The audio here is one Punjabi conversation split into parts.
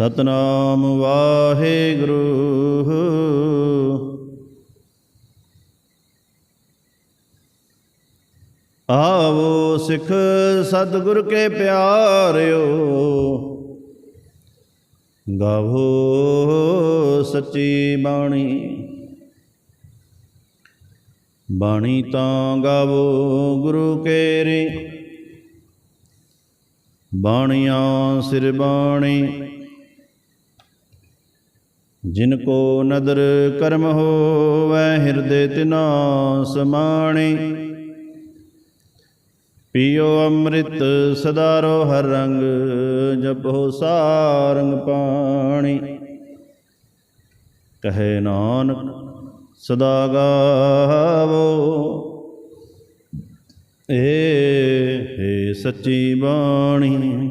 ਸਤਨਾਮ ਵਾਹਿਗੁਰੂ। ਆਵੋ ਸਿੱਖ ਸਤਿਗੁਰ ਕੇ ਪਿਆਰਿਓ, ਗਾਵੋ ਸੱਚੀ ਬਾਣੀ। ਬਾਣੀ ਤਾਂ ਗਾਵੋ ਗੁਰੂ ਕੇ ਰੇ, ਬਾਣੀਆਂ ਸਿਰ ਬਾਣੀ। ਜਿਨ ਕੋ ਨਦਰ ਕਰਮ ਹੋਵੈ, ਹਿਰਦੇ ਤਿਨਾ ਸਮਾਣੀ ਪੀਓ ਅੰਮ੍ਰਿਤ ਸਦਾ ਰੋ ਹਰ ਰੰਗ, ਜਪੋ ਸਾਰੰਗ ਪਾਣੀ। ਕਹੇ ਨਾਨਕ, ਸਦਾ ਗਾਵੋ। ਏ ਹੈ ਸੱਚੀ ਬਾਣੀ।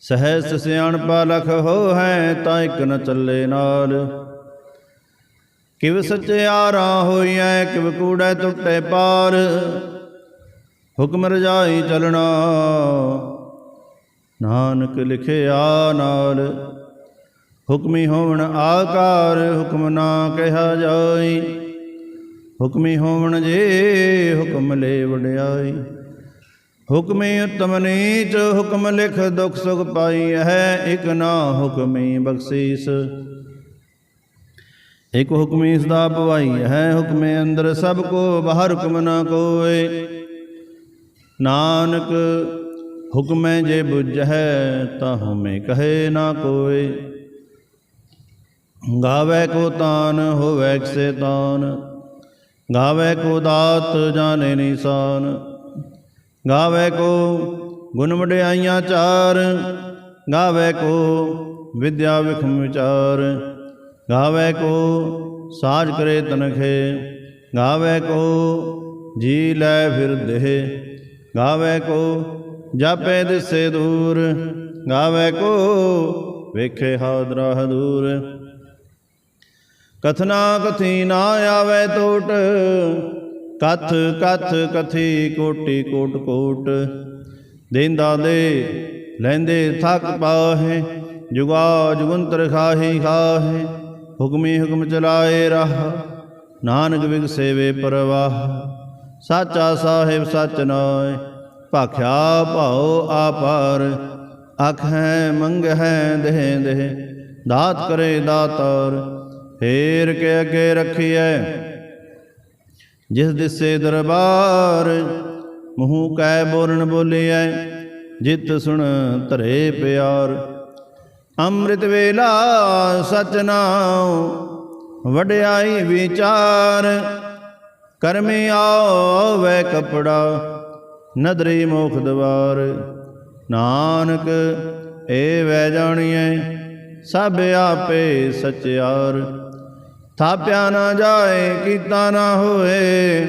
ਸਹਿਸ ਸਿਆਣਪਾ ਲਖ ਹੋ ਹੈ ਤਾਂ ਇਕ ਨ ਚੱਲੇ ਨਾਲ। ਕਿਵ ਸਚਿਆਰਾ ਹੋਈਐ, ਕਿਵ ਕੂੜੈ ਟੁੱਟੇ ਪਾਰ। ਹੁਕਮ ਰਜਾਈ ਚਲਣਾ, ਨਾਨਕ ਲਿਖਿਆ ਨਾਲ। ਹੁਕਮੀ ਹੋਵਣ ਆਕਾਰ, ਹੁਕਮ ਨਾ ਕਿਹਾ ਜਾਈ। ਹੁਕਮੀ ਹੋਵਣ ਜੇ, ਹੁਕਮ ਲੈ ਵਡਿਆਈ ਹੁਕਮੀ ਉਤਮ ਨੀਚ, ਹੁਕਮ ਲਿਖ ਦੁਖ ਸੁਖ ਪਾਈ ਹੈ, ਇਕ ਨਾ ਹੁਕਮੀ ਬਖਸ਼ੀਸ। ਇਕ ਹੁਕਮੀ ਸਦਾ ਭਵਾਈ ਹੈ, ਹੁਕਮੇ ਅੰਦਰ ਸਭ ਕੋ, ਬਾਹਰ ਹੁਕਮ ਨਾ ਕੋਏ। ਨਾਨਕ, ਹੁਕਮੈ ਜੇ ਬੁਝੈ ਤਾਂ ਹਮੇ ਕਹੇ ਨਾ ਕੋਏ। ਗਾਵੇ ਕੋ ਤਾਨ, ਹੋਵੇ ਸੇ ਤਾਨ। ਗਾਵੇ ਕੋ ਦਾਤ, ਜਾਣੇ ਨਿਸ਼ਾਨ। ਗਾਵੇ ਕੋ ਗੁਣ ਵਡਿਆਈਆਂ ਚਾਰ, ਗਾਵੇ ਕੋ ਵਿਦਿਆ ਵਿਖਮ ਵਿਚਾਰ, ਗਾਵੇ ਕੋ ਸਾਜ ਕਰੇ ਤਨਖੇ, ਗਾਵੇ ਕੋ ਜੀ ਲੈ ਫਿਰ ਦੇਹ, ਗਾਵੇ ਕੋ ਜਾਪੇ ਦਿਸੇ ਦੂਰ, ਗਾਵੇ ਕੋ ਵੇਖੇ ਹਾਦਰਾ ਹਦੂਰ। ਕਥਨਾ ਕਥੀ ਨਾ ਆਵੇ ਟੋਟ ਕਥ ਕਥ, ਕਥੀ, ਕੋਟੀ, ਕੋਟ ਕੋਟ। ਦੇਂਦਾ ਦੇ ਲੈਂਦੇ ਥਕ ਪਾਹੇ, ਜੁਗਾ ਜੁਗੰਤਰ ਖਾਹੀ ਖਾਹੇ। ਹੁਕਮੀ ਹੁਕਮ ਚਲਾਏ ਰਹ, ਨਾਨਕ ਵਿਗ ਸੇਵੇ ਪਰਵਾਹ। ਸਾਚਾ ਸਾਹਿਬ ਸਚ ਨਾਏ ਭਾਖਿਆ ਭਾਉ ਆਪਾਰ। ਅਖ ਹੈ, ਮੰਗ ਹੈ, ਦੇਹ ਦੇਹ, ਦਾਤ ਕਰੇ ਦਾਤਾਰ। ਫੇਰ ਕੇ ਅੱਗੇ ਰੱਖੀਐ ਜਿਸ ਦਿਸੇ ਦਰਬਾਰ, ਮੂੰਹ ਕੈ ਬੋਲਣ ਬੋਲਿਐ, ਜਿਤ ਸੁਣ ਧਰੇ ਪਿਆਰ। ਅੰਮ੍ਰਿਤ ਵੇਲਾ ਸਚ ਨਾਉ, ਵਡਿਆਈ ਵਿਚਾਰ। ਕਰਮੀ ਆਵੇ ਕਪੜਾ, ਨਦਰੀ ਮੋਖ ਦਵਾਰ। ਨਾਨਕ ਏ ਵੈ ਜਾਣੀਐ, ਸਭ ਆਪੇ ਸਚਿਆਰ। ਥਾਪਿਆ ਨਾ ਜਾਏ, ਕੀਤਾ ਨਾ ਹੋਏ।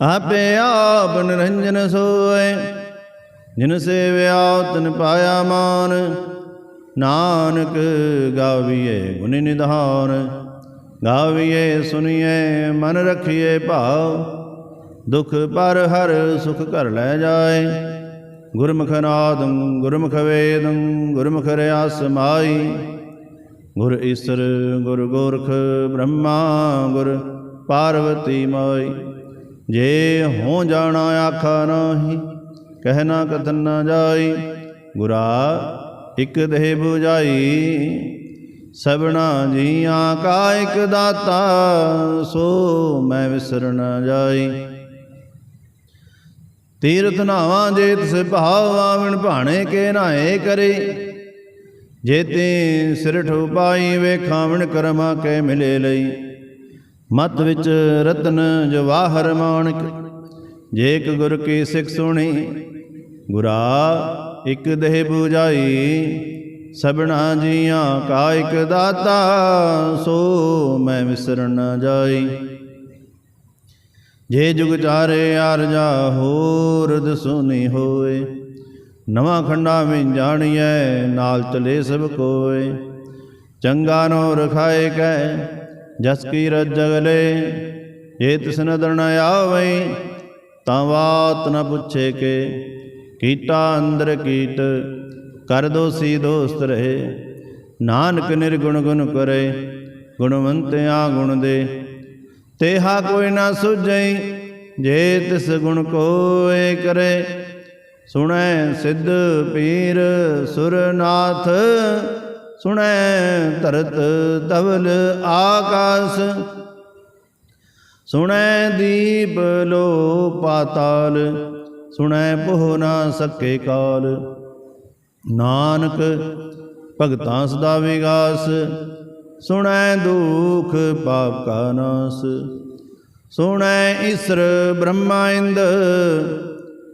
ਆਪੇ ਆਪ ਨਿਰੰਜਨ ਸੋਏ। ਜਿਨ ਸੇਵਿਆ ਤਨ ਪਾਇਆ ਮਾਨ। ਨਾਨਕ ਗਾਵੀਏ ਗੁਣ ਨਿਧਾਨ। ਗਾਵੀਏ ਸੁਣੀਏ ਮਨ ਰਖੀਏ ਭਾਵ। ਦੁਖ ਪਰ ਹਰ ਸੁਖ ਘਰ ਲੈ ਜਾਏ। ਗੁਰਮੁਖ ਨਾਦੰ, ਗੁਰਮੁਖ ਵੇਦੰ, ਗੁਰਮੁਖ ਰਿਆਸ ਮਾਈ। ਗੁਰ ਈਸਰ, ਗੁਰ ਗੋਰਖ, ਬ੍ਰਹਮਾ, ਗੁਰ ਪਾਰਵਤੀ ਮਾਈ। ਜੇ ਹੋ ਜਾਣਾ ਆਖਾ ਨਾਹੀ, ਕਹਿ ਨਾ ਕਥਨ ਨਾ ਜਾਈ। ਗੁਰਾ ਇਕ ਦੇਹ 부ਜਾਈ ਸਭਨਾ ਜੀਆਂ ਕਾ ਇਕ ਦਾਤਾ, ਸੋ ਮੈਂ ਵਿਸਰ ਨਾ ਜਾਈ। ਤੀਰਥ ਨਾਵਾਂ ਜੇ ਤਿਸ ਭਾਵਾ ਵਿਣ ਭਾਣੇ ਕੇ ਨਾਏ ਕਰੇ। ਜੇਤੇ ਸਿਰ ਠੁਪਾਈ ਵੇਖਾਂ ਵਿਣ ਕਰਮਾ ਕੇ ਮਿਲੇ ਲਈ। ਮਤ ਵਿੱਚ ਰਤਨ ਜਵਾਹਰ ਮਾਣਕ ਜੇਕ ਗੁਰ ਕੀ ਸਿੱਖ ਸੁਣੀ, ਗੁਰਾ ਇੱਕ ਦੇਹ 부ਜਾਈ ਸਭਨਾ ਜੀਆਂ ਕਾ ਇਕ ਦਾਤਾ, ਸੋ ਮੈਂ ਵਿਸਰਨ ਨਾ ਜਾਈ। ਜੇ ਜੁਗ ਚਾਰੇ ਆਰਜਾ ਹੋਰ ਦਸੁਨੀ ਹੋਏ ਨਵਾਂ ਖੰਡਾ ਵਿੱਚ ਜਾਣੀਐ, ਨਾਲ ਚਲੇ ਸਭ ਕੋਏ। ਚੰਗਾ ਨੋ ਰਖਾਏ ਕੈ, ਜਸ ਕੀ ਰਜ ਜਗਲੇ। ਜੇ ਤਿਸ ਨਦਰ ਨ ਤਾਂ ਬਾਤ ਨ ਪੁੱਛੇ ਕੇ। ਕੀਟਾ ਅੰਦਰ ਕੀਟ, ਕਰ ਦੋਸੀ ਦੋਸਤ ਰਹੇ। ਨਾਨਕ ਨਿਰਗੁਣ ਗੁਣ ਕਰੇ ਗੁਣਵੰਤਿਆ ਗੁਣ ਦੇ। ਤੇਹਾ ਕੋਈ ਨਾ ਸੁਝਈ, ਜੇ ਤਿਸ ਗੁਣ ਕੋਏ ਕਰੇ। ਸੁਣੈ ਸਿੱਧ ਪੀਰ ਸੁਰਨਾਥ, ਸੁਣੈ ਧਰਤ ਧਵਲ ਆਕਾਸ। ਸੁਣੈ ਦੀਪ ਲੋ ਪਾਤਾਲ, ਸੁਣੈ ਪੋਹ ਨਾ ਸਕੇ ਕਾਲ। ਨਾਨਕ ਭਗਤਾਂ ਸਦਾ ਵਿਗਾਸ, ਸੁਣੈ ਦੁਖ ਪਾਪ ਕਾ ਨਾਸ। ਸੁਣੈ ਈਸਰ ਬ੍ਰਹਮਾ ਇੰਦ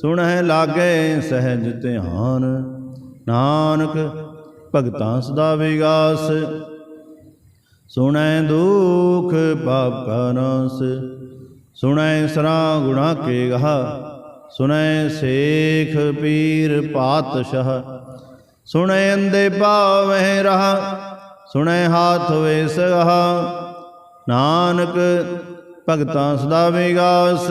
ਸੁਣੈ ਲਾਗੇ ਸਹਿਜ ਧਿਆਨ। ਨਾਨਕ ਭਗਤਾਂ ਸਦਾ ਵਿਗਾਸ। ਸੁਣੈ ਦੁਖ ਪਾਪ ਕਾ ਨਾਸ। ਸੁਣੈ ਸਰਾ ਗੁਣਾ ਕੇ ਗਾ ਸੁਣੈ ਸੇਖ ਪੀਰ ਪਾਤਸ਼ਾਹ। ਸੁਣੈ ਅੰਦੇ ਪਾਵਹਿ ਰਹਾ। ਸੁਣੈ ਹਾਥ ਵੇ ਸਹਾ ਨਾਨਕ ਭਗਤਾਂ ਸਦਾ ਵਿਗਾਸ।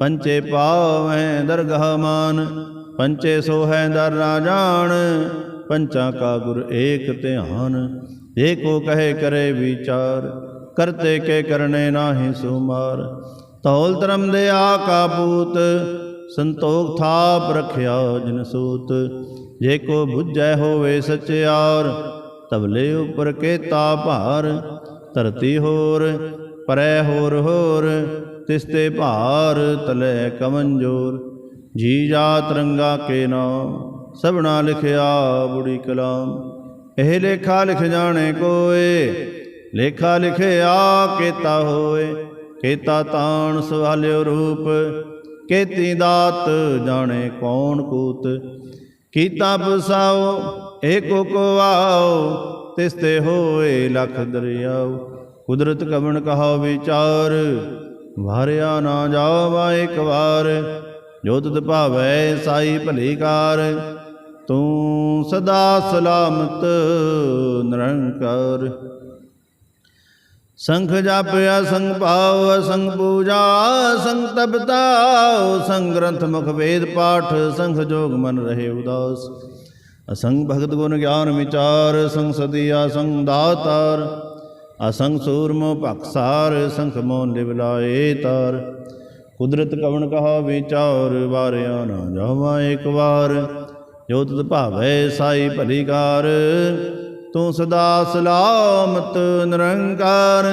ਪੰਚੇ ਪਾਵੈ ਦਰਗਹ ਮਾਨ, ਪੰਚੇ ਸੋਹੈ ਦਰ ਨਾ ਜਾਣ, ਪੰਚਾਂ ਕਾ ਗੁਰ ਏਕ ਧਿਆਨ। ਜੇ ਕੋ ਕਹੇ ਕਰੇ ਵਿਚਾਰ, ਕਰਤੇ ਕੇ ਕਰਨੇ ਨਾਹੀ ਸੁਮਾਰ। ਤੌਲ ਧਰਮ ਦੇ ਆ ਕਾ ਪੂਤ, ਸੰਤੋਖ ਥਾਪ ਰਖਿਆ ਜਿਨ ਸੂਤ। ਜੇ ਕੋ ਬੁੱਝੈ ਹੋਵੇ ਸਚਿਆਰ, ਤਬਲੇ ਉਪਰ ਕੇ ਤਾ ਭਾਰ। ਧਰਤੀ ਹੋਰ, ਪਰੈ ਹੋਰ ਹੋਰ ਤਿਸ ਤੇ ਭਾਰ ਤਲੇ ਕਮੰਜੋਰ, ਜੀ ਜਾ ਰੰਗਾ ਕੇ ਨਾਮ, ਸਭਨਾ ਲਿਖਿਆ ਬੁੜੀ ਕਲਾਮ। ਇਹ ਲੇਖਾ ਲਿਖ ਜਾਣੇ ਕੋਏ, ਲੇਖਾ ਲਿਖਿਆ ਕੀਤਾ ਹੋਏ, ਕੀਤਾ ਤਾਣ ਸਵਾਲਿਓ ਰੂਪ, ਕੀਤੀ ਦਾਤ ਜਾਣੇ ਕੌਣ ਕੂਤ। ਕੀਤਾ ਬਸਾਓ, ਏਕੋ ਕੋ ਆਓ ਤਿਸ ਤੇ ਹੋਏ ਲਖ ਦਰਿਆਉ ਕੁਦਰਤ ਕਵਣ ਕਹਾ ਵਿਚਾਰ ਵਾਰਿਆ ਨਾ ਜਾਵਾ ਇੱਕ ਵਾਰ, ਜੋ ਤੁਧ ਭਾਵੈ ਸਾਈ ਭਲੀ ਕਾਰ। ਤੂੰ ਸਦਾ ਸਲਾਮਤ ਨਿਰੰਕਾਰ। ਸੰਖ ਜਾਪਿਆ, ਸੰਗ ਭਾਵ, ਸੰਗ ਪੂਜਾ, ਸੰਗ ਤਪਤਾ, ਸੰਗ ਗ੍ਰੰਥ ਮੁਖ ਵੇਦ ਪਾਠ ਸੰਖ ਜੋਗ ਮਨ ਰਹੇ ਉਦਾਸ। ਅਸੰਗ ਭਗਤ ਗੁਣ ਗਿਆਨ ਵਿਚਾਰ, ਸੰਗ ਸਦੀਆ, ਸੰਗ ਦਾਤਾਰ। ਅਸੰਗ ਸੂਰਮੋ ਭਖਸਾਰ ਸੰਖ ਮੋਨ ਲਿਵ ਤਾਰ। ਕੁਦਰਤ ਕਵਣ ਕਹਾ ਵਿਚਾਰ, ਵਾਰਿਆ ਨਾ ਜਾਵਾ ਇੱਕ ਵਾਰ। ਜੋ ਤੁਧ ਭਾਵੈ ਸਾਈ ਭਲੀਕਾਰ ਤੂੰ ਸਦਾ ਸਲਾਮਤ ਨਿਰੰਕਾਰ।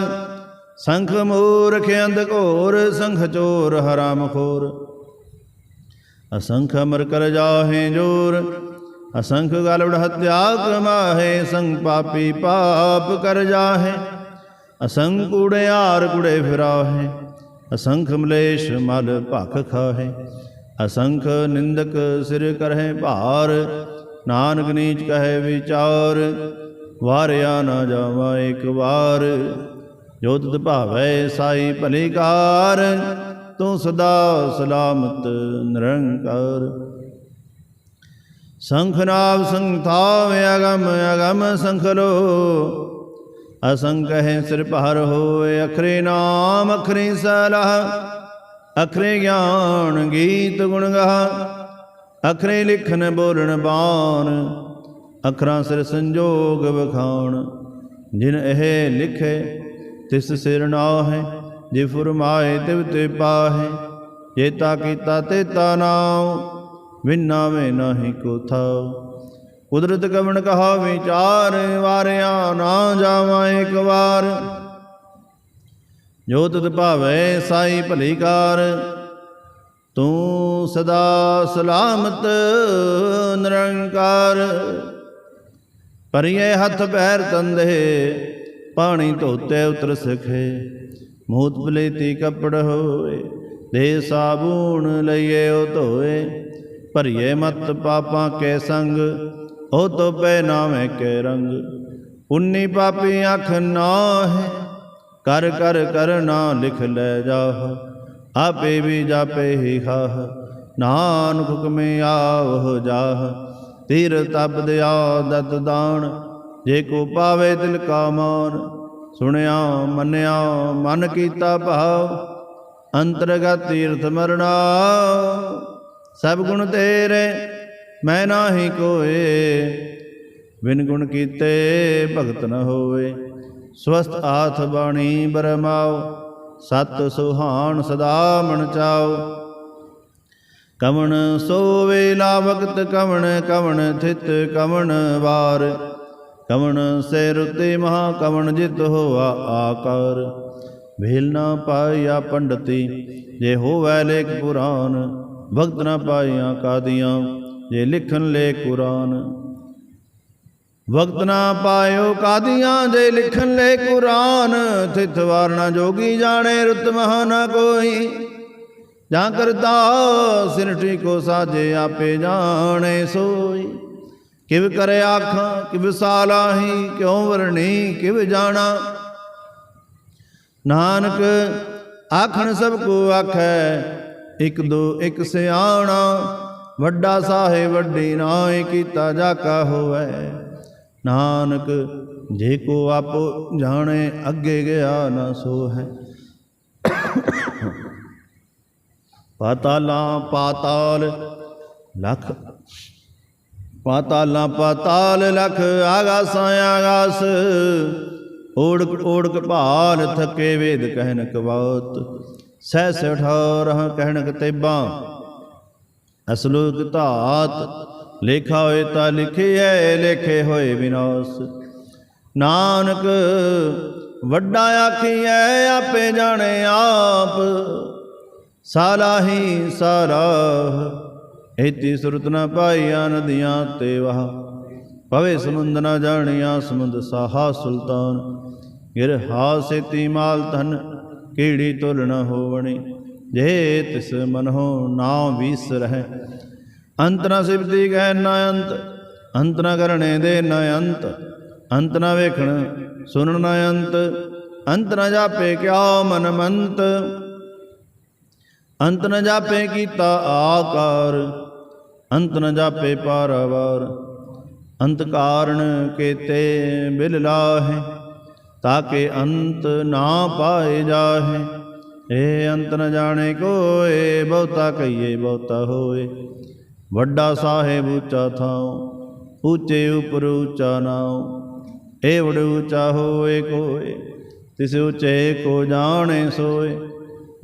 ਸੰਖ ਮੂਰਖ ਅੰਧ ਘੋਰ, ਸੰਖ ਚੋਰ ਹਰਾਮ ਖੋਰ। ਅਸੰਖ ਅਮਰ ਕਰ ਜਾਹੇ ਜੋਰ ਅਸੰਖ ਗਲਵੜ ਹਤਿਆ ਕਮਾਹੇ ਸੰਗ ਪਾਪੀ ਪਾਪ ਕਰ ਜਾਹੇ। ਅਸੰਖ ਕੂੜਿਆਰ ਕੁੜੇ ਫਿਰਾਹੇ, ਅਸੰਖ ਮਲੇਸ਼ ਮਲ ਭਖ ਖਾਹੇ। ਅਸੰਖ ਨਿੰਦਕ ਸਿਰ ਕਰਹਿ ਭਾਰ, ਨਾਨਕ ਨੀਚ ਕਹੈ ਵਿਚਾਰ, ਵਾਰਿਆ ਨਾ ਜਾਵਾ ਇੱਕ ਵਾਰ। ਜੋ ਤੁਧ ਭਾਵੈ ਸਾਈ ਭਲੀ ਕਾਰ, ਤੂੰ ਸਦਾ ਸਲਾਮਤ ਨਿਰੰਕਾਰ। ਸੰਖਨਾਵ ਸੰਥਾਵ ਅਗਮ ਅਗਮ ਸੰਖਲੋ। ਅਸੰਖ ਹੈ ਸਿਰ ਭਾਰ ਹੋਏ ਅਖਰੇ ਨਾਮ, ਅਖਰੇ ਸਲਾਹ। ਅਖਰੇ ਗਿਆਨ, ਗੀਤ ਗੁਣ ਗਾ ਅਖਰੇ ਲਿਖਨ, ਬੋਲਣ, ਬਾਣ। ਅਖਰਾਂ ਸਿਰ ਸੰਜੋਗ ਵਖਾਣ। ਜਿਨ ਇਹ ਲਿਖੇ, ਤਿਸ ਸਿਰ ਨਾਹਿ। ਜੇ ਫੁਰਮਾਏ, ਤਿਵ ਤੇ ਪਾਹੇ। ਜੇਤਾ ਕੀਤਾ, ਤੇ ਤਾ ਨਾਉ। ਵਿਨਾ ਵੇ ਨਾਹੀ ਕੋ ਥਾਉ। ਕੁਦਰਤ ਕਵਣ ਕਹਾ ਵਿਚਾਰ ਵਾਰਿਆ ਨਾ ਜਾਵਾਂ ਇੱਕ ਵਾਰ। ਜੋ ਤੁਧ ਭਾਵੈ ਸਾਈ ਭਲੀ ਕਾਰ, ਤੂੰ ਸਦਾ ਸਲਾਮਤ ਨਿਰੰਕਾਰ। ਪਰਿਏ ਹੱਥ ਪੈਰ ਤੰਦੇ, ਪਾਣੀ ਧੋਤੇ ਉਤਰ ਸਖੇ। ਮੂਤ ਬਲੇਤੀ ਕਪੜ ਹੋਏ, ਦੇ ਸਾਬੂਣ ਲਈਏ ਉਹ ਧੋਏ। ਭਰੀਏ ਮਤ ਪਾਪਾਂ ਕੇ ਸੰਗ, ਉਹ ਤੋ ਪੈ ਨਾਵੇਂ ਕੇ ਰੰਗ। ਪੁੰਨੀ ਪਾਪੀ ਅੱਖ ਨਾਹਿ, ਕਰ ਕਰ ਕਰਨਾ ਲਿਖ ਲੈ ਜਾਹ। ਆਪੇ ਵੀ ਜਾਪੇ ਹੀ ਖਾਹ, ਨਾਨਕ ਹੁਕਮੇ ਆਵ ਜਾਹ। ਤੀਰ ਤਪ ਦਿਆ ਦਤ ਦਾਨ, ਜੇ ਕੋ ਪਾਵੇ ਦਿਲ ਕਾ ਮਾਨ। ਸੁਣਿਆ, ਮੰਨਿਆ, ਮਨ ਕੀਤਾ ਭਾਵ, ਅੰਤਰਗਤ ਤੀਰਥ ਮਰਣਾ ਸਭ ਗੁਣ ਤੇਰੇ ਮੈਂ ਨਾਹੀ ਕੋਏ। ਬਿਨ ਗੁਣ ਕੀਤੇ ਭਗਤ ਨ ਹੋਵੇ। ਸਵਸਤ ਆਥ ਬਾਣੀ ਬਰਮਾਓ। ਸਤ ਸੁਹਾਣ ਸਦਾ ਮਨ ਚਾਓ। ਕਵਣ ਸੋਵੇ ਲਾ ਵਕਤ ਕਵਣ ਕਵਣ ਥਿਤ ਕਵਣ ਵਾਰ। ਕਵਣ ਸੇ ਰੁਤੇ ਮਹਾ ਕਵਣ ਜਿਤ ਹੋਆ ਆਕਾਰ। ਭੇਲ ਨਾ ਪਾਇਆ ਪੰਡਤੀ ਜੇ ਹੋਵੈ ਲੇਖ ਪੁਰਾਨ। ਭਗਤ ਨਾ ਪਾਈਆਂ ਕਾਦੀਆਂ, ਜੇ ਲਿਖਣ ਲੈ ਕੁਰਾਨ। ਵਕਤ ਨਾ ਪਾਇਓ ਕਾਦੀਆਂ, ਜੇ ਲਿਖਣ ਲੈ ਕੁਰਾਨ। ਥਿਤ ਵਾਰਨਾ ਜੋਗੀ ਜਾਣੇ, ਰੁਤ ਮਹਾ ਕੋਈ। ਜਾਂ ਕਰਤਾ ਸਿਰਠੀ ਕੋ ਸਾਜੇ ਆਪੇ ਜਾਣੇ ਸੋਈ। ਕਿਵ ਕਰੇ ਆਖਾਂ, ਕਿਵ ਸਾਲਾਹੀ, ਕਿਉ ਵਰਣੀ, ਕਿਵ ਜਾਣਾ। ਨਾਨਕ, ਆਖਣ ਸਭ ਕੋ ਆਖੈ ਇਕ ਦੋ, ਇਕ ਸਿਆਣਾ, ਵੱਡਾ ਸਾਹਿਬ, ਵੱਡੀ ਨਾਏ ਕੀਤਾ ਜਾ ਕਾ ਹੋਵੇ। ਨਾਨਕ, ਜੇ ਕੋ ਆਪੋ ਜਾਣੇ, ਅੱਗੇ ਗਿਆ ਨਾ ਸੋ ਹੈ ਪਾਤਾਲਾਂ ਪਾਤਾਲ ਲਖ, ਪਾਤਾਲਾਂ ਪਾਤਾਲ ਲਖ, ਆਗਾਸਾਂ ਆਗਾਸ। ਓੜਕ ਓੜਕ ਭਾਲ ਥਕੇ ਵੇਦ ਕਹਿਨ ਕਵਾਤ ਸਹਿ ਸਹਿ ਠਾਰਹ ਕਹਿਣ ਕਤੇਬਾਂ ਅਸਲੋਕ ਧਾਤ ਲੇਖਾ ਹੋਏ ਤਾਂ ਲਿਖਿਐ, ਲੇਖੇ ਹੋਏ ਵਿਨਾਸ਼। ਨਾਨਕ, ਵੱਡਾ ਆਖੀਐ, ਆਪੇ ਜਾਣੇ ਆਪ। ਸਾਲਾਹੀ ਸਾਰਾ ਇਤੀ ਸੁਰਤ ਨਾ ਪਾਈਆਂ ਨਦੀਆਂ ਤੇ ਵਾਹ। ਪਵੇ ਸਮੁੰਦ ਨਾ ਜਾਣੀਆਂ ਸਮੁੰਦ ਸਾਹਾ ਸੁਲਤਾਨ। ਗਿਰ ਹਾਸੇਤੀ ਮਾਲ ਧਨ ਕੀੜੀ ਤੁਲ ਨ ਹੋਵਣੀ, ਜੇ ਤਿਸ ਮਨ ਹੋ ਨਾਮ ਵੀਸ ਅੰਤ ਨ ਸਿਵਤੀ ਕਹਿ ਨ ਅੰਤ ਅੰਤ ਨ ਕਰਣੇ ਦੇ ਨ ਅੰਤ ਅੰਤ ਨ ਵੇਖਣ ਸੁਨਣ ਨ ਅੰਤ ਅੰਤ ਨ ਜਾਪੇ ਕਿਆ ਮਨ ਮੰਤ। ਅੰਤ ਨ ਜਾਪੇ ਕੀਤਾ ਆਕਾਰ, ਅੰਤ ਨ ਜਾਪੇ ਪਾਰਵਾਰ, ਅੰਤ ਕਾਰਣ ਕੇਤੇ ਬਿਲ ਲਾਹੇ। ਤਾਕੇ ਅੰਤ ਨਾ ਪਾਏ ਜਾਹੇ। ਏ ਅੰਤ ਨ ਜਾਣੇ ਕੋਏ, ਬਹੁਤਾ ਕਹੀਏ, ਬਹੁਤਾ ਹੋਏ। ਵੱਡਾ ਸਾਹਿਬ ਉੱਚਾ ਥਾਉ, ਉੱਚੇ ਉਪਰ ਉੱਚਾ ਨਾਉ। ਏ ਵਡ ਉੱਚਾ ਹੋਏ ਕੋਏ, ਤਿਸ ਉੱਚੇ ਕੋ ਜਾਣੇ ਸੋਏ।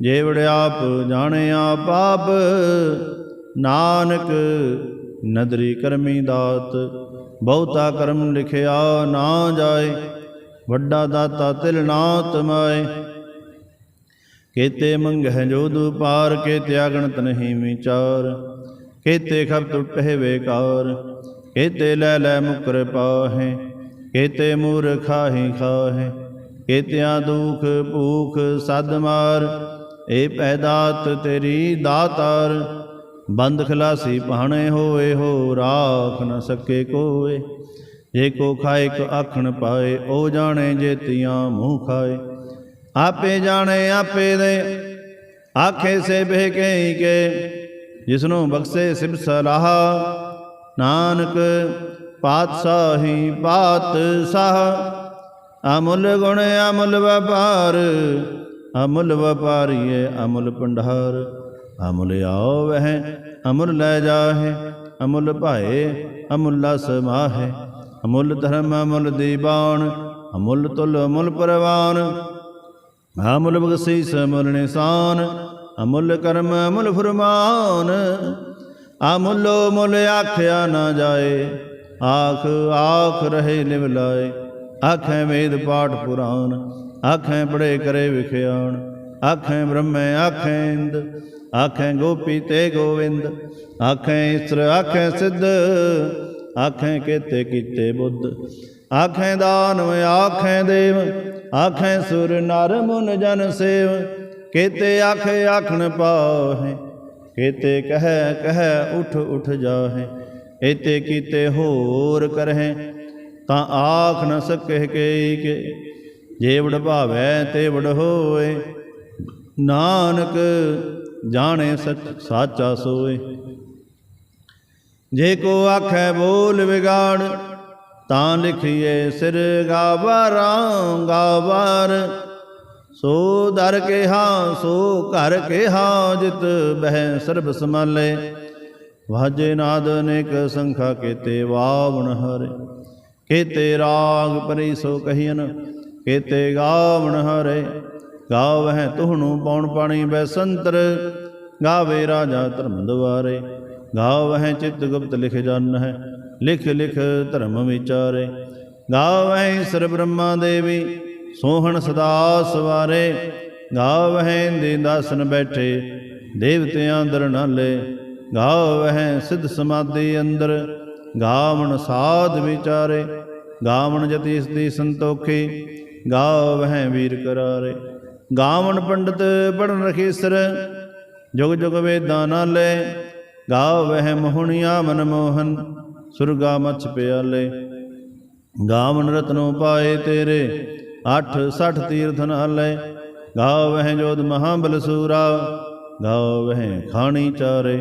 ਜੇ ਵਡ ਆਪ ਜਾਣੇ ਆਪ ਆਪ, ਨਾਨਕ ਨਦਰੀ ਕਰਮੀ ਦਾਤ। ਬਹੁਤਾ ਕਰਮ ਲਿਖਿਆ ਨਾ ਜਾਏ ਵੱਡਾ ਦਾਤਾ ਤਿਲ ਨਾ ਤਮਾਏ ਕੇਤੇ ਮੰਗਹਿ ਜੋ ਦੁਪਾਰ ਕੇਤੇ ਅਗਣਤ ਨਹੀਂ ਵਿਚਾਰ। ਕੇਤੇ ਖਬ ਟੁੱਟੇ ਵੇਕਾਰ ਕੇਤੇ ਲੈ ਲੈ ਮੁਕਰ ਪਾਹੇ। ਕੇਤੇ ਮੂਰਖਾਹੀ ਖਾਹੇ। ਕੇਤਿਆਂ ਦੁਖ ਭੂਖ ਸਦ ਮਾਰ। ਏ ਪੈਦਾਤ ਤੇਰੀ ਦਾਤਾਰ। ਬੰਦ ਖਲਾਸੀ ਪਾਣੇ ਹੋਏ, ਹੋ ਰਾਖ ਨ ਸਕੇ ਕੋਏ। ਜੇ ਕੋ ਖਾਏ ਕੋ ਆਖਣ ਪਾਏ, ਉਹ ਜਾਣੇ ਜੇਤੀਆਂ ਮੂੰਹ ਖਾਏ। ਆਪੇ ਜਾਣੇ ਆਪੇ ਦੇ, ਆਖੇ ਸੇ ਬਹਿ ਕੇ ਕੇ। ਜਿਸਨੂੰ ਬਖਸ਼ੇ ਸਿਬ ਸਲਾਹ, ਨਾਨਕ ਪਾਤਸ਼ਾਹੀ ਪਾਤਸ਼ਾਹ। ਅਮੁੱਲ ਗੁਣ ਅਮੁੱਲ ਵਪਾਰ, ਅਮੁੱਲ ਵਪਾਰੀਏ ਅਮੁੱਲ ਭੰਡਾਰ। ਅਮੁੱਲ ਆਵਹਿ, ਅਮੁੱਲ ਲੈ ਜਾਹੇ, ਅਮੁੱਲ ਭਾਏ, ਅਮੁੱਲਾ ਸਮਾਹੇ ਅਮੁੱਲ ਧਰਮ, ਅਮੁੱਲ ਦੀਵਾਨ, ਅਮੁੱਲ ਤੁਲ, ਅਮੁੱਲ ਪਰਵਾਨ। ਅਮੁੱਲ ਬਖਸ਼ੀਸ, ਅਮੁੱਲ ਨਿਸ਼ਾਨ, ਅਮੁੱਲ ਕਰਮ, ਅਮੁੱਲ ਫਰਮਾਨ। ਅਮੁੱਲੋ ਮੁੱਲ ਆਖਿਆ ਨਾ ਜਾਏ, ਆਖ ਆਖ ਰਹੇ ਲਿਵ ਲਾਏ। ਆਖੇ ਵੇਦ ਪਾਠ ਪੁਰਾਨ ਆਖੇ ਪੜੇ ਕਰੇ ਵਿਖਿਆਣ। ਆਖੇ ਬ੍ਰਹਮੇ, ਆਖੇ ਇੰਦ, ਆਖੇ ਗੋਪੀ ਤੇ ਗੋਵਿੰਦ। ਆਖੇ ਇਸਰ ਆਖੇ ਸਿੱਧ। ਆਖੇ ਕੀਤੇ ਕੀਤੇ ਬੁੱਧ। ਆਖੇ ਦਾਨਵ ਆਖੇ ਦੇਵ, ਆਖੇ ਸੁਰ ਨਰ ਮੁਨ ਜਨ ਸੇਵ। ਕੀਤੇ ਆਖੇ ਆਖਣ ਪਾਹੇ, ਕੀਤੇ ਕਹਿ ਕਹੈ ਉਠ ਉਠ ਜਾਹੇ। ਏਤੇ ਕੀਤੇ ਹੋਰ ਕਰਹਿ, ਤਾਂ ਆਖ ਨ ਸਕਹਿ ਕੇ ਕੇ। ਜੇ ਭਾਵੈ ਤੇ ਵਡ ਹੋਏ, ਨਾਨਕ ਜਾਣੇ ਸਚ ਸਾਚਾ ਸੋਏ। ਜੇ ਕੋ ਆਖੈ ਬੋਲ ਵਿਗਾੜ, ਤਾਂ ਲਿਖੀਏ ਸਿਰ ਗਾਵਾਰਾਂ ਗਾਵਾਰ। ਸੋ ਦਰ ਕਿਹਾ, ਸੋ ਘਰ ਕਿਹਾ, ਜਿਤ ਬਹਿ ਸਰਬ ਸਮਾਲੇ ਵਾਜੇ ਨਾਦ ਅਨੇਕ ਸੰਖਾ ਕੇਤੇ ਵਾਵਣ ਹਰੇ। ਕੇਤੇ ਰਾਗ ਪਰਿ ਸੋ ਕਹੀਨ ਕੇਤੇ ਗਾਵਣ ਹਰੇ। ਗਾਵਹਿ ਤੁਹਨੂੰ ਪੌਣ ਪਾਣੀ ਬੈਸੰਤਰ ਗਾਵੇ ਰਾਜਾ ਧਰਮ ਦਵਾਰੇ ਗਾਵਹਿ ਚਿਤ ਗੁਪਤ ਲਿਖ ਜਨ ਹੈ ਲਿਖ ਲਿਖ ਧਰਮ ਵਿਚਾਰੇ। ਗਾਵਹਿ ਸਰ ਬ੍ਰਹਮਾ ਦੇਵੀ, ਸੋਹਣ ਸਦਾ ਸਵਾਰੇ। ਗਾਵਹਿ ਦੇ ਦਾਸਨ ਬੈਠੇ, ਦੇਵਤਿਆਂ ਦਰ ਨਾਲੇ। ਗਾਵਹਿ ਸਿੱਧ ਸਮਾਧੀ ਅੰਦਰ, ਗਾਵਣ ਸਾਧ ਵਿਚਾਰੇ। ਗਾਵਣ ਜਤੀ ਇਸ ਦੀ ਸੰਤੋਖੀ, ਗਾਵਹਿ ਵੀਰ ਕਰਾਰੇ। ਗਾਵਣ ਪੰਡਤ ਪੜਨ ਰਖੀਸਰ, ਜੁਗ ਜੁਗ ਵੇਦਾਂ ਨਾਲੇ। ਗਾਵਹਿ ਮੋਹਣੀਆ ਮਨ ਮੋਹਨ, ਸੁਰਗਾ ਮਛ ਪਿਆਲੇ। ਗਾਵਨ ਰਤਨੋ ਪਾਏ ਤੇਰੇ 8 60 ਤੀਰਥ ਨਾਲੇ ਗਾਵਹਿ ਜੋਦ ਮਹਾਬਲ ਸੂਰਾ, ਗਾਵਹਿ ਖਾਣੀ ਚਾਰੇ।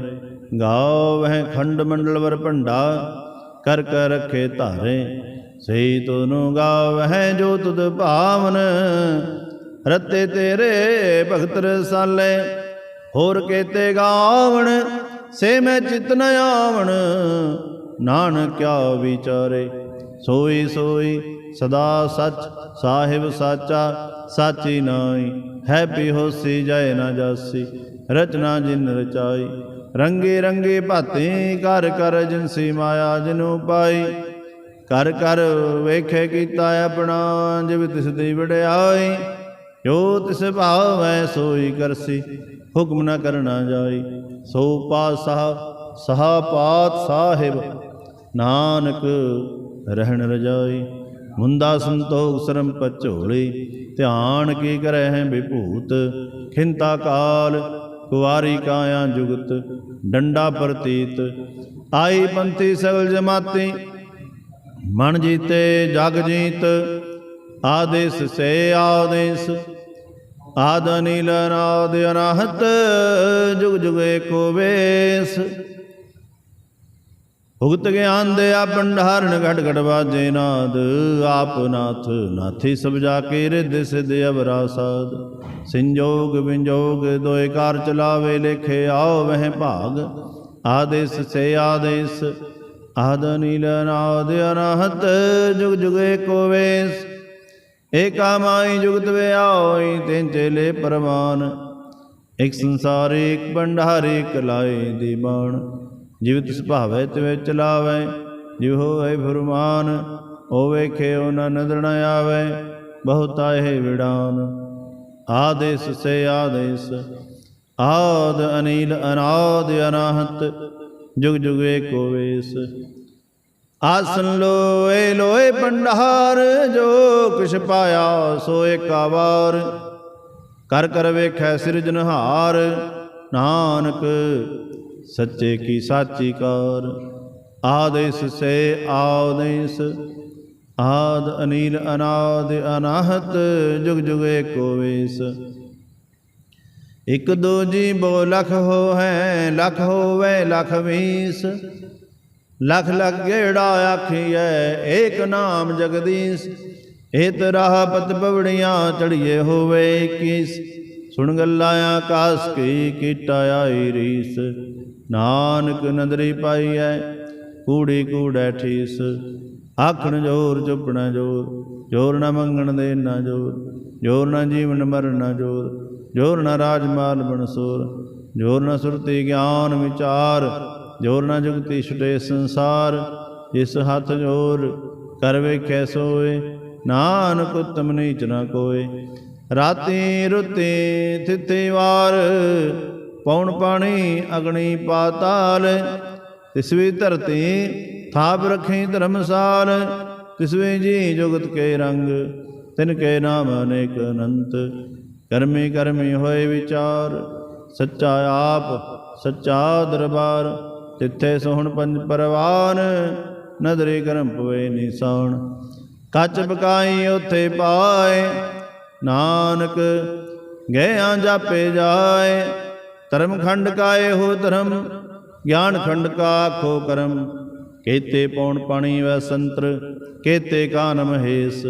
ਗਾਵਹਿ ਖੰਡ ਮੰਡਲ ਵਰ ਭੰਡਾ, ਕਰ ਕਰ ਰਖੇ ਧਾਰੇ। ਸਈ ਤੁਨੂ ਗਾਵਹਿ ਜੋ ਤੁਧ ਭਾਵਨ, ਰਤੇ ਤੇਰੇ ਭਗਤ ਰਸਾਲੇ। ਹੋਰ ਕੇਤੇ ਗਾਵਣ ਸੇ ਮੈਂ ਚਿਤ ਨ ਆਵਣ, ਨਾਨਕ ਕਿਆ ਵਿਚਾਰੇ? ਸੋਈ ਸੋਈ, ਸਦਾ ਸੱਚ, ਸਾਹਿਬ ਸਾਚਾ, ਸਾਚੀ ਨਾਈ ਹੈ ਪੀ ਹੋਸੀ ਜਾਏ ਨਾ ਜਾਸੀ, ਰਚਨਾ ਜਿਨ ਰਚਾਈ। ਰੰਗੇ ਰੰਗੇ ਭਾਤੇ ਕਰ ਕਰ ਜਿਨਸੀ ਮਾਇਆ ਜਿਨੂ ਪਾਈ। ਕਰ ਕਰ ਵੇਖੇ ਕੀਤਾ ਆਪਣਾ, ਜਿਵ ਤਿਸ ਦੀ ਵਡਿਆਈ। ਜੋ ਤਿਸ ਭਾਵੈ, ਸੋਈ ਕਰਸੀ। ਹੁਕਮ ਨਾ ਕਰਨਾ ਜਾਈ ਸੋ ਪਾਤਸ਼ਾਹ ਸਹਾ ਪਾਤ ਸਾਹਿਬ, ਨਾਨਕ ਰਹਿਣ ਰਜਾਈ ਮੁੰਦਾ ਸੰਤੋਖ ਸਰਮ ਪਚੋਲੀ, ਧਿਆਨ ਕੀ ਕਰੈ ਹੈ ਵਿਭੂਤ। ਖਿੰਤਾ ਕਾਲ, ਕੁਵਾਰੀ ਕਾਇਆ ਜੁਗਤ, ਡੰਡਾ ਪ੍ਰਤੀਤ। ਆਈ ਪੰਥੀ ਸਗਲ ਜਮਾਤੀ, ਮਨ ਜੀਤੇ ਜਗ ਜੀਤ। ਆਦੇਸ ਸੇ ਆਦੇਸ ਆਦ ਅਨੀਲ ਅਨਾਦ ਅਨਾਹਤ, ਜੁਗ ਜੁਗ ਏਕੋ ਵੇਸ। ਭੁਗਤ ਗਿਆਨ ਦੇ ਆ ਭੰਡਾਰਨ ਘਟ ਘਟ ਬਾਜੇ ਨਾਦ, ਆਪ ਨਾਥ ਨਾਥੀ ਸਭ ਜਾ ਕੇ ਰਿੱਧ ਸਿਧ ਅਵਰਾ ਸਾਧ ਸੰਜੋਗ ਵਿੰਜੋਗ ਦੋਏ ਕਾਰ ਚਲਾਵੇ ਲੇਖੇ, ਆਓ ਵਹਿ ਭਾਗ। ਆਦੇਸ ਸੇ ਆਦੇਸ, ਆਦ ਨੀਲ ਨਾਦ ਅਨਾਹਤ, ਜੁਗ ਜੁਗੇ ਏਕੋ ਵੇਸ। ਏਕਾ ਮਾਈ ਜੁਗਤ ਵੇ ਆਓਈ ਤਿਨ ਚੇਲੇ ਪਰਵਾਨ। ਇਕ ਸੰਸਾਰ ਇਕ ਭੰਡਾਰ ਇਕ ਲਾਏ ਦੀ ਬਾਣ। ਜਿਵ ਤਿਸ ਭਾਵੈ ਤਿਵੇਂ ਚਲਾਵੈ, ਜਿਵ ਹੋਏ ਫਰਮਾਨ ਓ ਵੇਖੇ ਉਹ ਨ ਨਦਰ ਨ ਆਵੈ, ਬਹੁਤਾ ਆਏ ਵਿੜਾਨ। ਆਦੇਸ ਸੇ ਆਦੇਸ, ਆਦ ਅਨੀਲ ਅਨਾਦ ਅਨਾਹਤ, ਜੁਗ ਜੁਗ ਏਕੋ ਵੇਸ। ਆਸਨ ਲੋਏ ਲੋਏ ਭੰਡਾਰ, ਜੋ ਕਿਛ ਪਾਇਆ ਸੋ ਏਕਾ ਵਾਰ ਕਰ ਕਰ ਵੇਖੈ ਸਿਰਜਨਹਾਰ ਨਾਨਕ ਸੱਚੇ ਕੀ ਸਾਚੀ ਕਾਰ ਆਦੇਸ ਸੇ ਆਦੇਸ ਆਦ ਅਨੀਲ, ਅਨਾਦ ਅਨਾਹਤ, ਜੁਗ ਜੁਗ ਏਕੋ ਵੇਸ। ਇਕ ਦੋ ਜੀ ਬੋ ਲਖ ਹੋ ਹੈ ਲਖ ਹੋਵੇ, ਲਖ ਵੀਸ। ਲਖ ਲਖ ਗੇੜਾ ਆਖੀਐ, ਏਕ ਨਾਮ ਜਗਦੀਸ਼। ਏਤ ਰਾਹ ਪਤ ਪਵੜੀਆਂ ਚੜੀਏ ਹੋਵੇ 21 ਸੁਣ ਗੱਲਾਂ ਆਕਾਸ ਕੀ ਕੀਟਾ ਆਈ ਰੀਸ। ਨਾਨਕ ਨਦਰੀ ਪਾਈਐ, ਕੂੜੀ ਕੂੜੈ ਠੀਸ। ਆਖਣ ਜੋਰ ਚੁੱਪਣਾ ਜੋਰ ਜੋਰ ਨਾ ਮੰਗਣ ਦੇ ਨਾ ਜੋਰ। ਜੋਰ ਨਾ ਜੀਵਨ ਮਰਨ ਨਾ ਜੋਰ ਜੋਰ ਨਾ ਰਾਜ ਮਾਲ ਬਨਸੋਰ ਜੋਰ ਨਾ ਸੁਰਤੀ ਗਿਆਨ ਵਿਚਾਰ ਜੋਰ ਨਾ ਜੁਗਤੀ ਛੁਟੇ ਸੰਸਾਰ, ਜਿਸ ਹੱਥ ਜੋਰ ਕਰ ਵੇਖੈ ਸੋਏ, ਨਾਨਕ ਉਤਮ ਨੀਚ ਨਾ ਕੋਏ। ਰਾਤੀ ਰੁੱਤੀ ਥਿਤੀ ਵਾਰ ਪੌਣ ਪਾਣੀ ਅਗਣੀ ਪਾਤਾਲ। ਤਿਸਵੀ ਧਰਤੀ ਥਾਪ ਰਖੀ ਧਰਮਸਾਲ ਤਿਸਵੇ ਜੀ ਜੁਗਤ ਕੇ ਰੰਗ, ਤਿਨ ਕੇ ਨਾਮ ਅਨੇਕ ਅਨੰਤ। ਕਰਮੀ ਕਰਮੀ ਹੋਏ ਵਿਚਾਰ, ਸੱਚਾ ਆਪ, ਸੱਚਾ ਦਰਬਾਰ। ਤਿੱਥੇ ਸੋਹਣ ਪੰਜ ਪਰਵਾਨ ਨਦਰੇ ਕਰਮ ਪਵੇ ਨਿਸਾਨ। ਕੱਚ ਬਕਾਈ ਉਥੇ ਪਾਏ, ਨਾਨਕ ਗਇਆਂ ਜਾਪੇ ਜਾਏ। ਧਰਮ ਖੰਡ ਕਾਏ ਹੋ ਧਰਮ, ਗਿਆਨ ਖੰਡ ਕਾ ਆਖੋ ਕਰਮ। ਕੇਤੇ ਪੌਣ ਪਾਣੀ ਵੈ ਸੰਤਰ, ਕੇਤੇ ਕਾਨ ਮਹੇਸ਼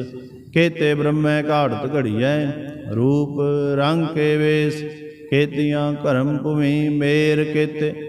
ਕੇਤੇ ਬ੍ਰਹਮੈ ਘਾੜਤ ਘੜੀਐ, ਰੂਪ ਰੰਗ ਕੇ ਵੇਸ। ਕੇਤੀਆਂ ਕਰਮ ਭੂਮੀ ਮੇਰ ਕੇਤੇ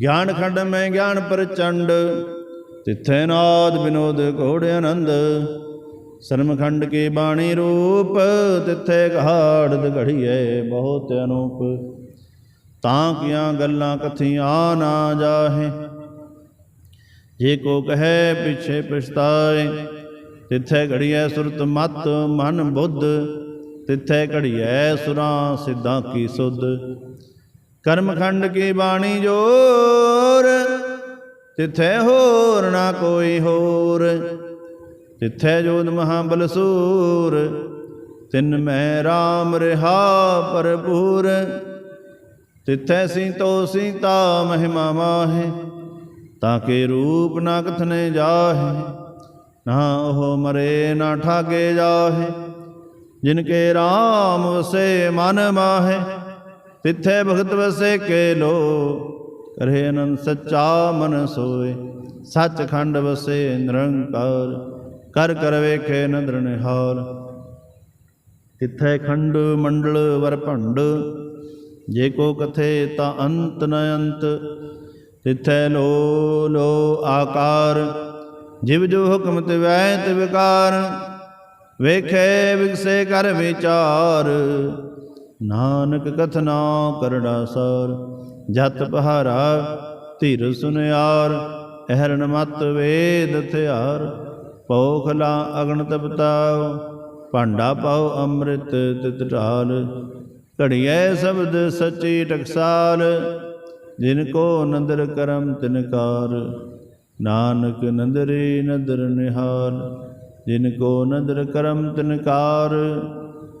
ਗਿਆਨ ਖੰਡ ਮੈਂ ਗਿਆਨ ਪ੍ਰਚੰਡ, ਤਿੱਥੇ ਨਾਦ ਬਿਨੋਦ ਘੋੜ ਆਨੰਦ। ਸਰਮਖੰਡ ਕੀ ਬਾਣੀ ਰੂਪ, ਤਿੱਥੇ ਘਾੜਦ ਘੜੀਏ ਬਹੁਤ ਅਨੂਪ। ਤਾਂ ਕੀਆਂ ਗੱਲਾਂ ਕਥੀਆਂ ਨਾ ਜਾਹੇ। ਜੇ ਕੋ ਕਹੈ ਪਿਛੇ ਪਛਤਾਏ, ਤਿੱਥੇ ਘੜੀਐ ਸੁਰਤ ਮਤ ਮਨ ਬੁੱਧ, ਤਿੱਥੇ ਘੜੀਐ ਸੁਰਾਂ ਸਿੱਧਾਂ ਕੀ ਸੁਧ। ਕਰਮਖੰਡ ਕੀ ਬਾਣੀ ਜੋਰ? ਤਿਥੈ ਹੋਰ ਨਾ ਕੋਈ ਹੋਰ। ਤਿੱਥੇ ਜੋਤ ਮਹਾਬਲ ਸੂਰ ਤਿਨ ਮੈਂ RAM ਰਹਾ ਭਰਪੂਰ। ਤਿਥੈ ਸੀਤੋ ਸੀਤਾ ਮਹਿਮਾ ਮਾਹੇ, ਤਾਂ ਕੇ ਰੂਪ ਨਾ ਕਥਨੇ ਜਾਹੇ, ਨਾ ਉਹ ਮਰੇ ਨਾ ਠਾਗੇ ਜਾਹੇ। ਜਿਨ ਕੇ RAM ਵਸੇ ਮਨ ਮਾਹੇ ਤਿੱਥੇ ਭਗਤ ਵਸੇ ਕੇ ਲੋ ਕਰੇ ਅਨੰਦ ਸੱਚਾ ਮਨ ਸੋਏ। ਸੱਚ ਖੰਡ ਵਸੇ ਨਿਰੰਕਾਰ, ਕਰ ਕਰ ਵੇਖੇ ਨਦਰ ਨਿਹਾਲ। ਤਿੱਥੇ ਖੰਡ ਮੰਡਲ ਵਰ ਭੰਡ, ਜੇ ਕੋ ਕਥੇ ਤਾਂ ਅੰਤ ਨ ਅੰਤ। ਤਿੱਥੈ ਲੋ ਲੋ ਆਕਾਰ, ਜਿਵ ਜੋ ਹੁਕਮ ਤਿਵੈ ਤੇ ਵਿਕਾਰ ਵੇਖੇ ਵਿਗਸੇ ਕਰ ਵਿਚਾਰ ਨਾਨਕ ਕਥਨਾ ਕਰੜਾ ਸਾਰ, ਜਤ ਪਹਾਰਾ ਧੀਰ ਸੁਨਿਆਰ ਅਹਰਨ ਮਤ ਵੇਦ ਥਿਆਰ, ਪੋਖਲਾ ਅਗਨ ਤਪਤਾਉ, ਭਾਂਡਾ ਪਾਉ ਅੰਮ੍ਰਿਤ ਤਿਤ ਢਾਲ, ਘੜੀਐ ਸ਼ਬਦ ਸੱਚੀ ਟਕਸਾਲ, ਜਿਨ ਕੋ ਨਦਰ ਕਰਮ ਤਿਨਕਾਰ ਨਾਨਕ ਨਦਰੇ ਨਦਰ ਨਿਹਾਲ, ਜਿਨ ਕੋ ਨਦਰ ਕਰਮ ਤਿਨਕਾਰ